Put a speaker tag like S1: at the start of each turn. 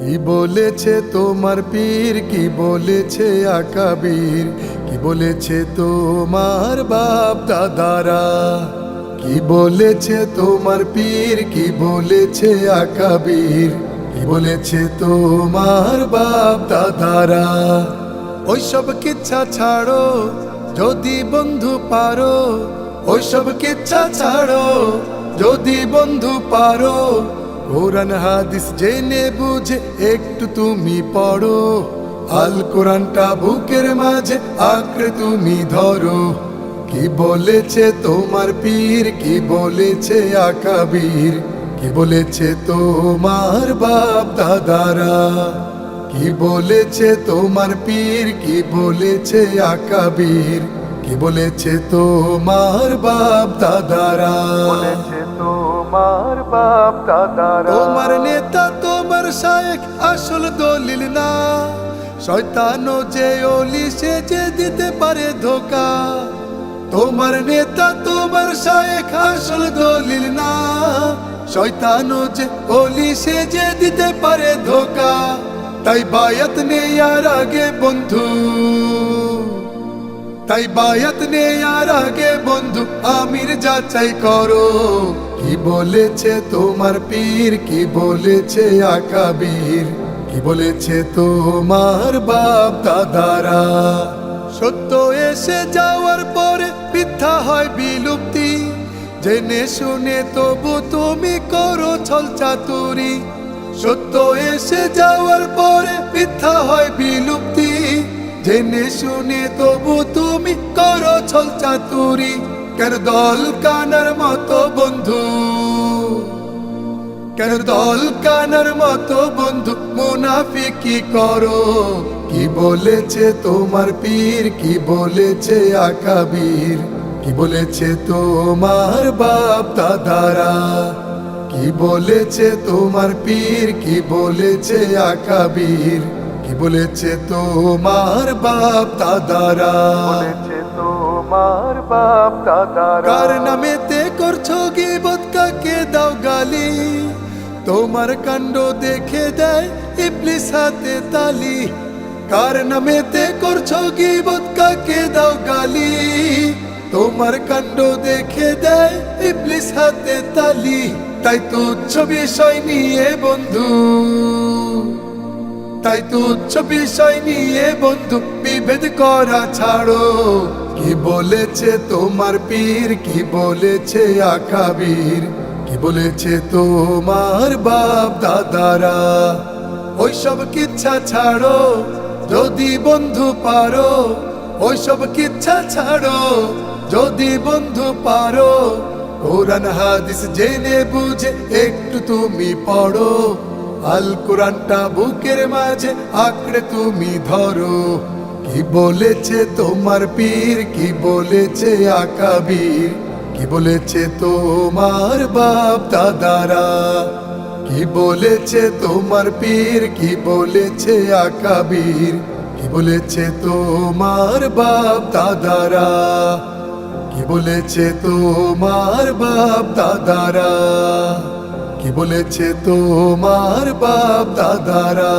S1: কি বলেছে তোমার পীর? কি বলেছে আকাবীর? কি বলেছে তোমার বাপ দাদারা? কি বলেছে তোমার পীর? কি বলেছে আকাবীর? কি বলেছে তোমার বাপ দাদারা? ওইসব কিচ্ছা ছাড়ো, যদি বন্ধু পারো। ওইসব কিচ্ছা ছাড়ো, যদি বন্ধু পারো। কোরআন হাদিস জেনে বুঝে, একটু তুমি পড়ো। আল কোরআনটা বুকের মাঝে, আঁকড়ে তুমি ধরো। কি বলেছে তোমার পীর, কি বলেছে আকাবীর? কি বলেছে তোমার বাপ দাদারা? কি বলেছে তোমার পীর, কি বলেছে আকাবীর? কি বলেছে তোমার বাপ দাদারা?
S2: তোমার বাপ দাদারা।
S1: তোমার নেতা তোমার শায়েক, আসল দলিল না। শয়তানও যে অলি সে যে দিতে পারে ধোকা। তোমার নেতা তোমার শায়েক, আসল দলিল না। শয়তানও যে অলি সে যে দিতে পারে ধোকা। তাই বায়াত নেয়ার আগে বন্ধু। তাই বায়াত নেয়ার আগে বন্ধু যাচাই করো। কি বলেছে তোমার পীর? কি বলেছে আকাবীর কি বলেছে তোমার বাপ দাদারা? সত্য এসে যাওয়ার পরে মিথ্যা হয় বিলুপ্তি। জেনে শুনে তবু তুমি করো ছল চাতুরি। সত্য এসে যাওয়ার পরে মিথ্যা হয় বিলুপ্তি। জেনে শুনে তবু তুমি করো ছল চাতুরি। কেন দল কানার মতো বন্ধু? কেন দল কানার মতো বন্ধু? মুনাফিকি করো। কি বলেছে তোমার পীর? কি বলেছে আকাবীর? কি বলেছে তোমার বাপ দাদারা? কি বলেছে তোমার পীর? কি বলেছে আকাবীর? কি বলেছে তোমার বাপ দাদারা?
S2: বলেছে তোমার বাপ দাদারা।
S1: কার নামেতে করছ গিবত, কাকে দাও গালি? তোমার কাণ্ড দেখে দেয় ইবলিস হাতে তালি। কার নামেতে করছ গিবত, কাকে দাও গালি? তোমার কাণ্ড দেখে দেয় ইবলিস হাতে তালি। তাই তুচ্ছ বিষয় নিয়ে বন্ধু। তাই তুচ্ছ বিষয় নিয়ে বন্ধু, বিভেদ করা ছাড়ো। কি বলেছে তোমার পীর? কি বলেছে আকাবীর কি বলেছে তোমার বাপ দাদারা? ওইসব কিচ্ছা ছাড়ো, যদি বন্ধু পারো, ওইসব কিচ্ছা ছাড়ো, যদি বন্ধু পারো, কোরআন হাদিস জেনে বুঝে একটু তুমি পড়ো, আল কোরআনটা বুকের মাঝে আঁকড়ে তুমি ধরো। কি বলেছে তোমার পীর? কি বলেছে আকাবীর কি বলেছে তোমার বাপ দাদারা? কি বলেছে তোমার পীর? কি বলেছে আকাবীর কি বলেছে তোমার বাপ দাদারা? কি বলেছে তোমার বাপ দাদারা? কি বলেছে তোমার বাপ দাদারা?